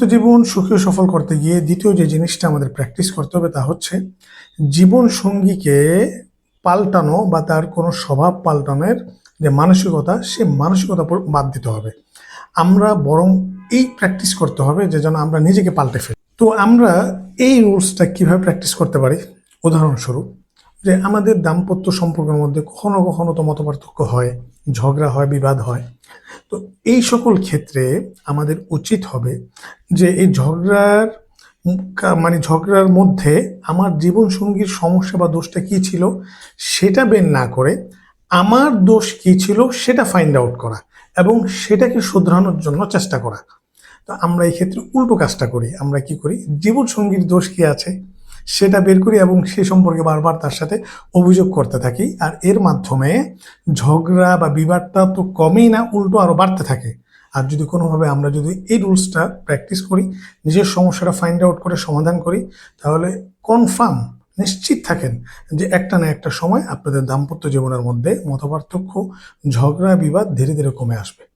দাম্পত্য জীবন সুখী সফল করতে গিয়ে দ্বিতীয় যে জিনিসটা আমাদের প্র্যাকটিস করতে হবে তা হচ্ছে জীবন সঙ্গীকে পাল্টানো বা তার কোনো স্বভাব পাল্টানোর যে মানসিকতা, সে মানসিকতা বাদ দিতে হবে। আমরা বরং এই প্র্যাকটিস করতে হবে যে যেন আমরা নিজেকে পাল্টে ফেলি। তো আমরা এই রুলসটা কীভাবে প্র্যাকটিস করতে পারি? উদাহরণস্বরূপ যে আমাদের দাম্পত্য সম্পর্কের মধ্যে কখনো কখনো তো মতপার্থক্য হয়, ঝগড়া হয়, বিবাদ হয়। তো এই সকল ক্ষেত্রে আমাদের উচিত হবে যে এই ঝগড়ার মানে ঝগড়ার মধ্যে আমার জীবনসঙ্গীর সমস্যা বা দোষটা কি ছিল সেটা বের না করে আমার দোষ কি ছিল সেটা ফাইন্ড আউট করা এবং সেটাকে শুধরানোর জন্য চেষ্টা করা। তো আমরা এই ক্ষেত্রে উল্টো কাজটা করি। আমরা কি করি? জীবনসঙ্গীর দোষ কি আছে? সেটা বের করি এবং সে সম্পর্কে বারবার তার সাথে অভিযোগ করতে থাকি। আর এর মাধ্যমে ঝগড়া বা বিবাদটা তো কমেই না, উল্টো আরও বাড়তে থাকে। আর যদি কোনোভাবে আমরা যদি এই রুলসটা প্র্যাকটিস করি, নিজের সমস্যাটা ফাইন্ড আউট করে সমাধান করি, তাহলে কনফার্ম নিশ্চিত থাকেন যে একটা না একটা সময় আপনাদের দাম্পত্য জীবনের মধ্যে মতপার্থক্য, ঝগড়া, বিবাদ ধীরে ধীরে কমে আসবে।